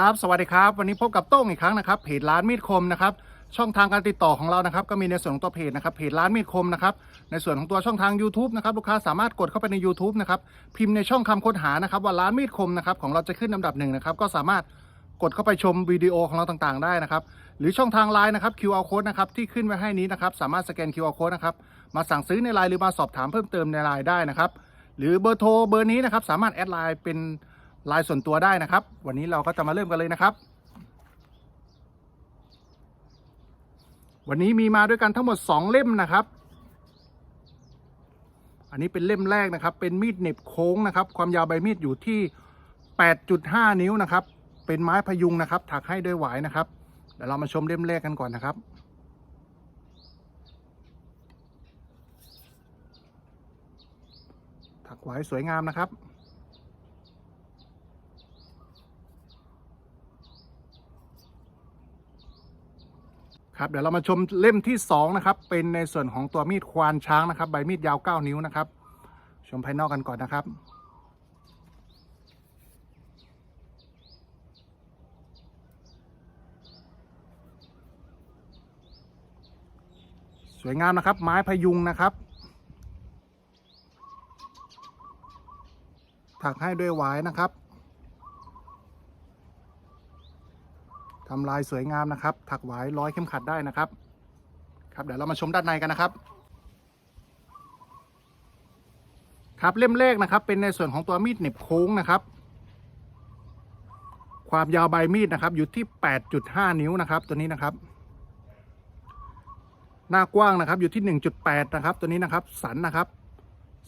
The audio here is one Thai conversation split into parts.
ครับสวัสดีครับ วันนี้พบกับโต้งอีกครั้งนะครับเพจร้านมีดคมนะครับช่องทางการติดต่อของเรานะครับก็มีในส่วนของตัวเพจนะครับเพจร้านมีดคมนะครับในส่วนของตัวช่องทาง YouTube นะครับลูกค้าสามารถกดเข้าไปใน YouTube นะครับพิมพ์ในช่องคำค้นหานะครับว่าร้านมีดคมนะครับของเราจะขึ้นลำดับหนึ่งนะครับก็สามารถกดเข้าไปชมวิดีโอของเราต่างๆ ได้นะครับหรือช่องทางไลน์นะครับ QR code นะครับที่ขึ้นไว้ให้นี้นะครับสามารถสแกน QR code นะครับมาสั่งซื้อในไลน์หรือมาสอบถามเพิ่มเติมในไลน์ได้นะครับหรือเบอร์โทรเบอร์นี้นะครับสามารถแอดไลน์เป็น ลน์ส่วนตัวได้นะครับ วันนี้เราก็จะมาเริ่มกันเลยนะครับ วันนี้มีมาด้วยกันทั้งหมด 2 เล่มนะครับ อันนี้เป็นเล่มแรกนะครับ เป็นมีดเน็บโค้งนะครับ ความยาวใบมีดอยู่ที่ 8.5 นิ้วนะครับ เป็นไม้พยุงนะครับ ถักให้ด้วยหวายนะครับเดี๋ยวเรามาชมเล่มแรกกันก่อนนะครับถักหวายสวยงามนะครับ ครับเดี๋ยวเรามาชมเล่มที่2นะครับเป็นในส่วนของตัวมีดควานช้างนะครับ ใบมีดยาว 9 นิ้วนะครับ ชมภายนอกกันก่อนนะครับสวยงามนะครับ ไม้พยุงนะครับ ถักให้ด้วยหวายนะครับ ทำลายสวยงามนะครับ ถักหวายร้อยเข้มขัดได้นะครับ ครับเดี๋ยวเรามาชมด้านในกันนะครับ ครับเล่มแรกนะครับ เป็นในส่วนของตัวมีดเหน็บโค้งนะครับ ความยาวใบมีดนะครับ อยู่ที่ 8.5 นิ้วนะครับ ตัวนี้นะครับ หน้ากว้างนะครับ อยู่ที่ 1.8 นะครับ ตัวนี้นะครับ สันนะครับ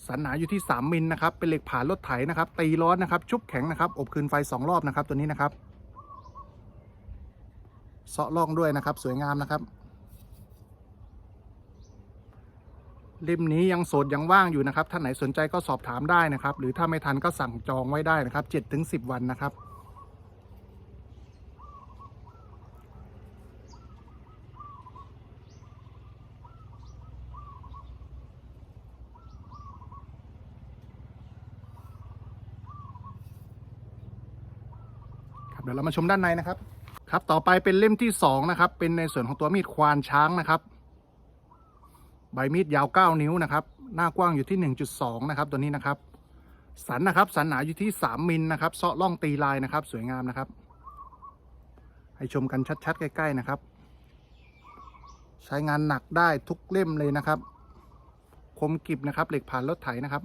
สันหนาอยู่ที่ 3 มิลนะครับ เป็นเหล็กผ่านรถไถนะครับ ตีร้อนนะครับ ชุบแข็งนะครับ อบคืนไฟ 2 รอบนะครับ ตัวนี้นะครับ เซาะล่องด้วยนะครับ สวยงามนะครับเล่มนี้ยังโสดยังว่างอยู่นะครับท่านไหนสนใจก็สอบถามได้นะครับ หรือถ้าไม่ทันก็สั่งจองไว้ได้นะครับ7ถึง10 วันนะครับเดี๋ยวเรามาชมด้านในนะครับ ครับต่อไปเป็นเล่มที่สองนะครับ เป็นในส่วนของตัวมีดควานช้างนะครับ ใบมีดยาว 9 นิ้วนะครับ หน้ากว้างอยู่ที่ 1.2 นะครับ ตัวนี้นะครับ สันนะครับสันหนาอยู่ที่ 3 มิลนะครับเซาะล่องตีลายนะครับ สวยงามนะครับ ให้ชมกันชัดๆ ใกล้ ๆนะครับ ใช้งานหนักได้ทุกเล่มเลยนะครับ คมกริบนะครับ เหล็กผ่านรถไถนะครับ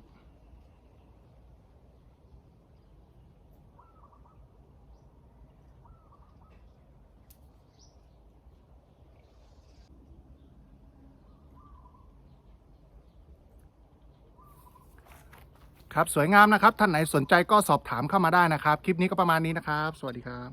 ครับ สวยงามนะครับ ท่านไหนสนใจก็สอบถามเข้ามาได้นะครับ คลิปนี้ก็ประมาณนี้นะครับ สวัสดีครับ